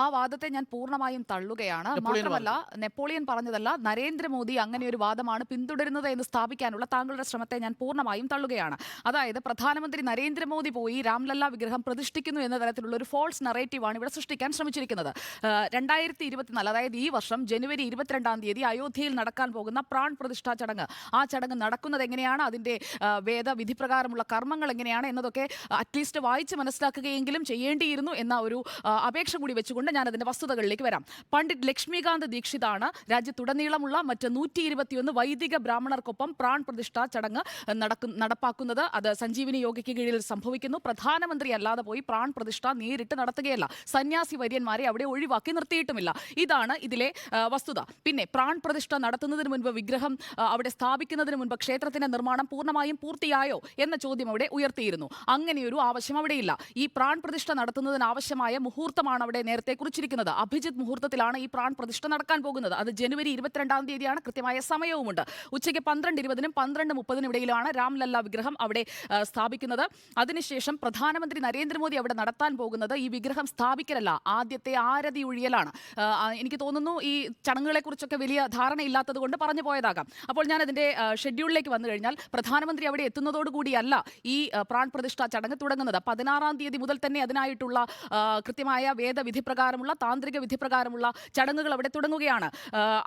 ആ വാദത്തെ ഞാൻ പൂർണമായും തള്ളുകയാണ്. മാത്രമല്ല നെപ്പോളിയൻ പറഞ്ഞതല്ല നരേന്ദ്രമോദി അങ്ങനെ ഒരു വാദമാണ് പിന്തുടരുന്നത് എന്ന് സ്ഥാപിക്കാനുള്ള താങ്കളുടെ ശ്രമത്തെ ഞാൻ പൂർണമായും തള്ളുകയാണ്. അതായത് പ്രധാനമന്ത്രി നരേന്ദ്രമോദി പോയി രാംലല്ല വിഗ്രഹം പ്രതിഷ്ഠിക്കുന്നു എന്ന തരത്തിലുള്ള ഒരു ഫോൾസ് നറേറ്റീവാണ് ഇവിടെ സൃഷ്ടിക്കാൻ ശ്രമിച്ചിരിക്കുന്നത്. രണ്ടായിരത്തി ഇരുപത്തിനാല് അതായത് ഈ വർഷം ജനുവരി ഇരുപത്തിരണ്ടാം തീയതി അയോധ്യയിൽ നടക്കാൻ പോകുന്ന പ്രാൺ പ്രതിഷ്ഠാ ചടങ്ങ്. ആ ചടങ്ങ് നടക്കുന്നത് എങ്ങനെയാണ്? അതിന്റെ ആ, വേദവിധി പ്രകാരമുള്ള കർമ്മങ്ങൾ എങ്ങനെയാണ്? എന്നതൊക്കെ അറ്റ്ലീസ്റ്റ് വായിച്ച് മനസ്സിലാക്കുകയെങ്കിലും ചെയ്യേണ്ടിയിരുന്നു എന്ന ഒരു അപേക്ഷ കൂടി വെച്ചുകൊണ്ട് ഞാൻ അതിന്റെ വസ്തുതകളിലേക്ക് വരാം. പണ്ഡിറ്റ് ലക്ഷ്മികാന്ത് ദീക്ഷിതാണ് രാജ്യത്തുടനീളമുള്ള മറ്റ് നൂറ്റി ഇരുപത്തിയൊന്ന് വൈദിക ബ്രാഹ്മണർക്കൊപ്പം പ്രാൺ പ്രതിഷ്ഠാ ചടങ്ങ് നടപ്പാക്കുന്നത്. അത് സഞ്ജീവിനി യോഗയ്ക്ക് കീഴിൽ സംഭവിക്കുന്നു. പ്രധാനമന്ത്രി അല്ലാതെ പോയി പ്രാൺ പ്രതിഷ്ഠ നേരിട്ട് നടത്തുകയല്ല. സന്യാസി വര്യന്മാരെ അവിടെ ഒഴിവാക്കി നിർത്തിയിട്ടുമില്ല. ഇതാണ് ഇതിലെ വസ്തുത. പിന്നെ പ്രാൺ പ്രതിഷ്ഠ നടത്തുന്നതിന് മുൻപ് വിഗ്രഹം അവിടെ സ്ഥാപിക്കുന്നതിന് മുൻപ് ക്ഷേത്രത്തിന്റെ നിർമ്മാണം പൂർണമായും പൂർത്തിയായോ എന്ന ചോദ്യം അവിടെ ഉയർത്തിയിരുന്നു. അങ്ങനെയൊരു ആവശ്യം അവിടെയില്ല. ഈ പ്രാൺ പ്രതിഷ്ഠ നടത്തുന്നതിന് ആവശ്യമായ മുഹൂർത്തമാണ് അവിടെ നേരത്തെ കുറിച്ചിരിക്കുന്നത് അഭിജിത് മുഹൂർത്തത്തിലാണ് ഈ പ്രാൺ പ്രതിഷ്ഠ നടക്കാൻ പോകുന്നത്. അത് ജനുവരി ഇരുപത്തിരണ്ടാം തീയതിയാണ്. കൃത്യമായ സമയവുമുണ്ട്. ഉച്ചയ്ക്ക് പന്ത്രണ്ട് ഇരുപതിനും പന്ത്രണ്ട് മുപ്പതിനും ഇടയിലാണ് രാംലല്ല വിഗ്രഹം അവിടെ സ്ഥാപിക്കുന്നത്. അതിനുശേഷം പ്രധാനമന്ത്രി നരേന്ദ്രമോദി അവിടെ നടത്താൻ പോകുന്നത് ഈ വിഗ്രഹം സ്ഥാപിക്കലല്ല. ആദ്യത്തെ ആരതി ഒഴിയലാണ് എനിക്ക് തോന്നുന്നു ഈ ചടങ്ങുകളെ കുറിച്ചൊക്കെ വലിയ ധാരണയില്ലാത്തത് കൊണ്ട് പറഞ്ഞു പോയതാകാം. അപ്പോൾ ഞാൻ അതിന്റെ ഷെഡ്യൂളിലേക്ക് വന്നു കഴിഞ്ഞാൽ പ്രധാനമന്ത്രി അവിടെ എത്തുന്നതോടുകൂടിയല്ല ഈ പ്രാൺ പ്രതിഷ്ഠ ചടങ്ങ് തുടങ്ങുന്നത്. പതിനാറാം തീയതി മുതൽ തന്നെ അതിനായിട്ടുള്ള കൃത്യമായ വേദവിധി പ്രകാരമുള്ള താന്ത്രിക വിധി പ്രകാരമുള്ള ചടങ്ങുകൾ അവിടെ തുടങ്ങുകയാണ്.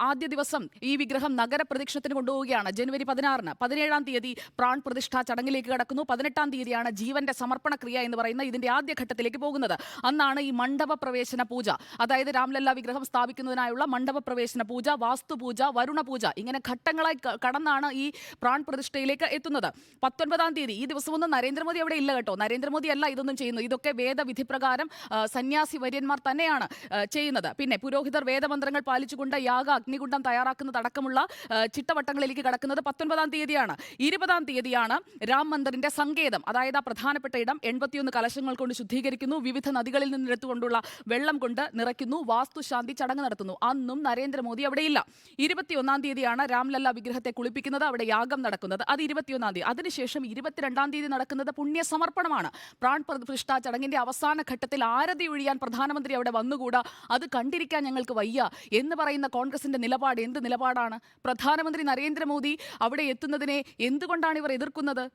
ആദ്യ ദിവസം ഈ വിഗ്രഹം നഗരപ്രദക്ഷിണത്തിന് കൊണ്ടുപോവുകയാണ്. ജനുവരി പതിനാറിന് പതിനേഴാം തീയതി പ്രാൺ പ്രതിഷ്ഠാ ചടങ്ങിലേക്ക് കടക്കുന്നു. പതിനെട്ടാം തീയതിയാണ് ജീവന്റെ സമർപ്പണ ക്രിയ എന്ന് പറയുന്ന ഇതിന്റെ ആദ്യ ഘട്ടത്തിലേക്ക് പോകുന്നത്. അന്നാണ് ഈ മണ്ഡപ പ്രവേശന പൂജ. അതായത് രാംലല്ല വിഗ്രഹം സ്ഥാപിക്കുന്നതിനായുള്ള മണ്ഡപ പ്രവേശന പൂജ വാസ്തുപൂജ വരുണ പൂജ ഇങ്ങനെ ഘട്ടങ്ങളായി കടന്നാണ് ഈ പ്രാൺ പ്രതിഷ്ഠയിലേക്ക് എത്തുന്നത്. പത്തൊൻപതാം തീയതി ഈ ദിവസമൊന്നും നരേന്ദ്രമോദി അവിടെ ഇല്ല കേട്ടോ. നരേന്ദ്രമോദി അല്ല ഇതൊന്നും ചെയ്യുന്നു ഇതൊക്കെ വേദവിധി പ്രകാരം സന്യാസി വര്യന്മാർ തന്നെയാണ് ചെയ്യുന്നത്. പിന്നെ പുരോഹിതർ വേദമന്ത്രങ്ങൾ പാലിച്ചുകൊണ്ട് യാഗ അഗ്നികുണ്ഡം തയ്യാറാക്കുന്നതടക്കമുള്ള അടക്കമുള്ള ചിട്ടവട്ടങ്ങളിലേക്ക് കടക്കുന്നത് പത്തൊൻപതാം തീയതിയാണ്. ഇരുപതാം തീയതിയാണ് രാം മന്ദിറിന്റെ സങ്കേതം. അതായത് ആ പ്രധാനപ്പെട്ട ഇടം എൺപത്തിയൊന്ന് കലശങ്ങൾ കൊണ്ട് ശുദ്ധീകരിക്കുന്നു വിവിധ നദികളിൽ നിന്ന് നിന്നെടുത്തുകൊണ്ടുള്ള വെള്ളം കൊണ്ട് നിറയ്ക്കുന്നു വാസ്തുശാന്തി ചടങ്ങ് നടത്തുന്നു. അന്നും നരേന്ദ്രമോദി അവിടെയില്ല. ഇരുപത്തിയൊന്നാം തീയതിയാണ് രാംലല്ല വിഗ്രഹത്തെ കുളിപ്പിക്കുന്നത് അവിടെ യാഗം നടക്കുന്നത്. അത് ഇരുപത്തിയൊന്നാം തീയതി. അതിനുശേഷം ഇരുപത്തിരണ്ടാം തീയതി നടക്കുന്നത് പുണ്യ സമർപ്പണമാണ് പ്രാൺ പ്രതിഷ്ഠ ചടങ്ങിന്റെ അവസാന ഘട്ടത്തിൽ ആരതി ഒഴിയാൻ പ്രധാനമന്ത്രി അവിടെ വന്നുകൂടാ? അത് കണ്ടിരിക്കാൻ ഞങ്ങൾക്ക് വയ്യ. എന്ന് പറയുന്ന കോൺഗ്രസിന്റെ നിലപാട് എന്ത് നിലപാടാണ്? പ്രധാനമന്ത്രി നരേന്ദ്രമോദി അവിടെ എത്തുന്നതിനെ എന്തുകൊണ്ടാണ് ഇവർ എതിർക്കുന്നത്?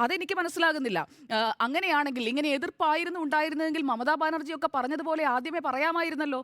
അതെനിക്ക് മനസ്സിലാകുന്നില്ല. അങ്ങനെയാണെങ്കിൽ ഇങ്ങനെ എതിർപ്പായിരുന്നു ഉണ്ടായിരുന്നതെങ്കിൽ മമതാ ബാനർജിയൊക്കെ പറഞ്ഞതുപോലെ ആദ്യമേ പറയാമായിരുന്നല്ലോ.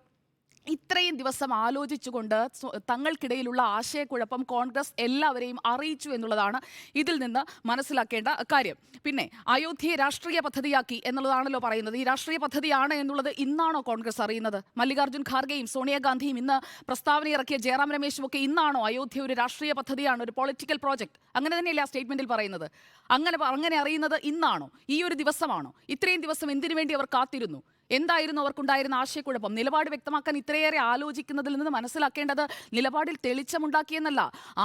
ഇത്രയും ദിവസം ആലോചിച്ചുകൊണ്ട് തങ്ങൾക്കിടയിലുള്ള ആശയക്കുഴപ്പം കോൺഗ്രസ് എല്ലാവരെയും അറിയിച്ചു എന്നുള്ളതാണ് ഇതിൽ നിന്ന് മനസ്സിലാക്കേണ്ട കാര്യം. പിന്നെ അയോധ്യയെ രാഷ്ട്രീയ പദ്ധതിയാക്കി എന്നുള്ളതാണല്ലോ പറയുന്നത്. ഈ രാഷ്ട്രീയ പദ്ധതിയാണ് എന്നുള്ളത് ഇന്നാണോ കോൺഗ്രസ് അറിയുന്നത്? മല്ലികാർജുൻ ഖാർഗെയും സോണിയാഗാന്ധിയും ഇന്ന് പ്രസ്താവന ഇറക്കിയ ജയറാം രമേശും ഒക്കെ ഇന്നാണോ അയോധ്യ ഒരു രാഷ്ട്രീയ പദ്ധതിയാണ് ഒരു പൊളിറ്റിക്കൽ പ്രോജക്റ്റ് അങ്ങനെ തന്നെയല്ലേ ആ സ്റ്റേറ്റ്മെന്റിൽ പറയുന്നത്. അങ്ങനെ അങ്ങനെ അറിയുന്നത് ഇന്നാണോ? ഈ ഒരു ദിവസമാണോ? ഇത്രയും ദിവസം എന്തിനു വേണ്ടി അവർ കാത്തിരുന്നു? എന്തായിരുന്നു അവർക്കുണ്ടായിരുന്ന ആശയക്കുഴപ്പം? നിലപാട് വ്യക്തമാക്കാൻ ഇത്രയേറെ ആലോചിക്കുന്നതിൽ നിന്ന് മനസ്സിലാക്കേണ്ടത് നിലപാടിൽ തെളിച്ചമുണ്ടാക്കിയെന്നല്ല.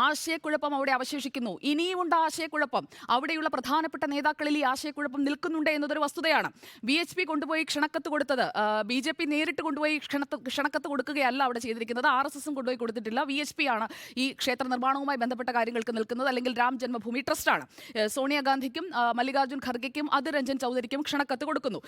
ആശയക്കുഴപ്പം അവിടെ അവശേഷിക്കുന്നു. ഇനിയുമുണ്ട് ആശയക്കുഴപ്പം. അവിടെയുള്ള പ്രധാനപ്പെട്ട നേതാക്കളിൽ ഈ ആശയക്കുഴപ്പം നിൽക്കുന്നുണ്ട് എന്നതൊരു വസ്തുതയാണ്. ബി എച്ച് പി കൊണ്ടുപോയി ക്ഷണക്കത്ത് കൊടുത്തത് ബി ജെ പി നേരിട്ട് കൊണ്ടുപോയി ക്ഷണത്ത് ക്ഷണക്കത്ത് കൊടുക്കുകയല്ല അവിടെ ചെയ്തിരിക്കുന്നത്. ആർ എസ് എസും കൊണ്ടുപോയി കൊടുത്തിട്ടില്ല. വി എച്ച് പി ആണ് ഈ ക്ഷേത്ര നിർമ്മാണവുമായി ബന്ധപ്പെട്ട കാര്യങ്ങൾക്ക് നിൽക്കുന്നത്. അല്ലെങ്കിൽ രാം ജന്മഭൂമി ട്രസ്റ്റാണ് സോണിയാഗാന്ധിക്കും മല്ലികാർജുൻ ഖർഗെക്കും അതിർ രഞ്ജൻ ചൗധരിക്കും ക്ഷണക്കത്ത് കൊടുക്കുന്നു.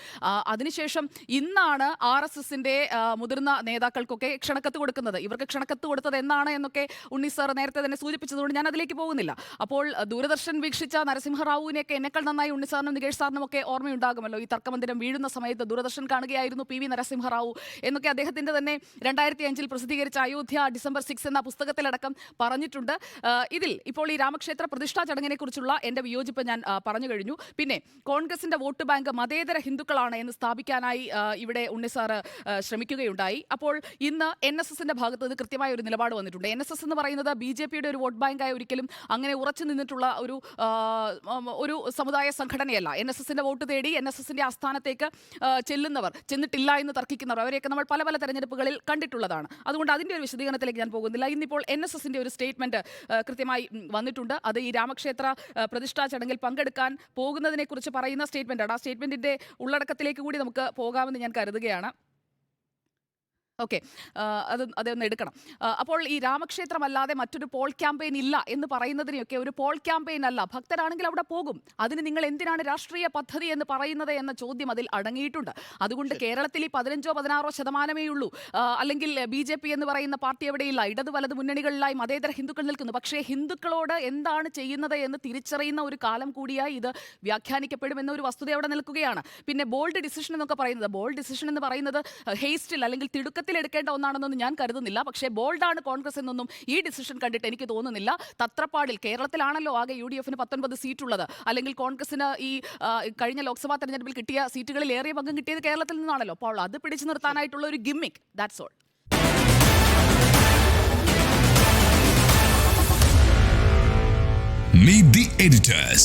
അതിനുശേഷം ഇന്നാണ് ആർ എസ് എസിന്റെ മുതിർന്ന നേതാക്കൾക്കൊക്കെ ക്ഷണക്കത്ത് കൊടുക്കുന്നത്. ഇവർക്ക് ക്ഷണക്കത്ത് കൊടുത്തത് എന്നാണ് എന്നൊക്കെ ഉണ്ണി സാർ നേരത്തെ തന്നെ സൂചിപ്പിച്ചതുകൊണ്ട് ഞാൻ അതിലേക്ക് പോകുന്നില്ല. അപ്പോൾ ദൂരദർശൻ വീക്ഷിച്ച നരസിംഹറാവുവിനെയൊക്കെ എന്നെക്കാൾ നന്നായി ഉണ്ണി സാറിനും നികേഷ് സാറിനും ഒക്കെ ഓർമ്മയുണ്ടാകുമല്ലോ. ഈ തർക്കമന്ദിരം വീഴുന്ന സമയത്ത് ദൂരദർശൻ കാണുകയായിരുന്നു പി വി നരസിംഹറാവു എന്നൊക്കെ അദ്ദേഹത്തിന്റെ തന്നെ രണ്ടായിരത്തി അഞ്ചിൽ പ്രസിദ്ധീകരിച്ച അയോധ്യ ഡിസംബർ സിക്സ് എന്ന പുസ്തകത്തിലടക്കം പറഞ്ഞിട്ടുണ്ട്. ഇതിൽ ഇപ്പോൾ ഈ രാമക്ഷേത്ര പ്രതിഷ്ഠാ ചടങ്ങിനെ കുറിച്ചുള്ള എന്റെ വിയോജിപ്പ് ഞാൻ പറഞ്ഞു കഴിഞ്ഞു. പിന്നെ കോൺഗ്രസിന്റെ വോട്ട് ബാങ്ക് മതേതര ഹിന്ദുക്കളാണ് എന്ന് സ്ഥാപിക്കാനായി ഇവിടെ ഉണ്ണി സാറ് ശ്രമിക്കുകയുണ്ടായി. അപ്പോൾ ഇന്ന് എൻ എസ് എസിന്റെ ഭാഗത്ത് നിന്ന് കൃത്യമായ ഒരു നിലപാട് വന്നിട്ടുണ്ട്. എൻ എസ് എസ് എന്ന് പറയുന്നത് ബി ജെ പിയുടെ ഒരു വോട്ട് ബാങ്കായി ഒരിക്കലും അങ്ങനെ ഉറച്ചു നിന്നിട്ടുള്ള ഒരു ഒരു സമുദായ സംഘടനയല്ല. എൻ എസ് എസിന്റെ വോട്ട് തേടി എൻ എസ് എസിന്റെ ആസ്ഥാനത്തേക്ക് ചെല്ലുന്നവർ ചെന്നിട്ടില്ല എന്ന് തർക്കിക്കുന്നവർ അവരെയൊക്കെ നമ്മൾ പല പല തെരഞ്ഞെടുപ്പുകളിൽ കണ്ടിട്ടുള്ളതാണ്. അതുകൊണ്ട് അതിന്റെ ഒരു വിശദീകരണത്തിലേക്ക് ഞാൻ പോകുന്നില്ല. ഇന്നിപ്പോൾ എൻ എസ് എസിന്റെ ഒരു സ്റ്റേറ്റ്മെന്റ് കൃത്യമായി വന്നിട്ടുണ്ട്. അത് ഈ രാമക്ഷേത്ര പ്രതിഷ്ഠാ ചടങ്ങിൽ പങ്കെടുക്കാൻ പോകുന്നതിനെ കുറിച്ച് പറയുന്ന സ്റ്റേറ്റ്മെന്റാണ്. ആ സ്റ്റേറ്റ്മെന്റിന്റെ ഉള്ളടക്കത്തിലേക്ക് കൂടി നമുക്ക് പോകാമെന്ന് ഞാൻ കരുതുകയാണ്. ഓക്കെ. അത് അതൊന്ന് എടുക്കണം. അപ്പോൾ ഈ രാമക്ഷേത്രമല്ലാതെ മറ്റൊരു പോൾ ക്യാമ്പയിൻ ഇല്ല എന്ന് പറയുന്നതിനെയൊക്കെ ഒരു പോൾ ക്യാമ്പയിൻ അല്ല. ഭക്തരാണെങ്കിൽ അവിടെ പോകും. അതിന് നിങ്ങൾ എന്തിനാണ് രാഷ്ട്രീയ പദ്ധതി എന്ന് പറയുന്നത് എന്ന ചോദ്യം അതിൽ അടങ്ങിയിട്ടുണ്ട്. അതുകൊണ്ട് കേരളത്തിൽ ഈ പതിനഞ്ചോ പതിനാറോ ശതമാനമേ ഉള്ളൂ. അല്ലെങ്കിൽ ബി ജെ പി എന്ന് പറയുന്ന പാർട്ടി എവിടെയില്ല ഇടതു വലത് മുന്നണികളിലായി മതേതര ഹിന്ദുക്കൾ നിൽക്കുന്നു. പക്ഷേ ഹിന്ദുക്കളോട് എന്താണ് ചെയ്യുന്നത് എന്ന് തിരിച്ചറിയുന്ന ഒരു കാലം കൂടിയായി ഇത് വ്യാഖ്യാനിക്കപ്പെടുമെന്ന ഒരു വസ്തുത അവിടെ നിൽക്കുകയാണ്. പിന്നെ ബോൾഡ് ഡിസിഷൻ എന്നൊക്കെ പറയുന്നത്. ബോൾഡ് ഡിസിഷൻ എന്ന് പറയുന്നത് ഹേസ്റ്റിൽ അല്ലെങ്കിൽ തിടുക്കത്തിൽ എടുക്കേണ്ട ഒന്നാണെന്നൊന്നും ഞാൻ കരുതുന്നില്ല. പക്ഷേ ബോൾഡാണ് കോൺഗ്രസ് എന്നൊന്നും ഈ ഡിസിഷൻ കണ്ടിട്ട് എനിക്ക് തോന്നുന്നില്ല. തത്രപ്പാടിൽ കേരളത്തിലാണല്ലോ ആകെ യു ഡി എഫിന് പത്തൊൻപത് സീറ്റുള്ളത്. അല്ലെങ്കിൽ കോൺഗ്രസിന് ഈ കഴിഞ്ഞ ലോക്സഭാ തെരഞ്ഞെടുപ്പിൽ കിട്ടിയ സീറ്റുകളിൽ ഏറിയ പങ്കും കിട്ടിയത് കേരളത്തിൽ നിന്നാണല്ലോ. അപ്പോൾ അത് പിടിച്ചു നിർത്താനായിട്ടുള്ള ഒരു gimmick that's all Meet the editors.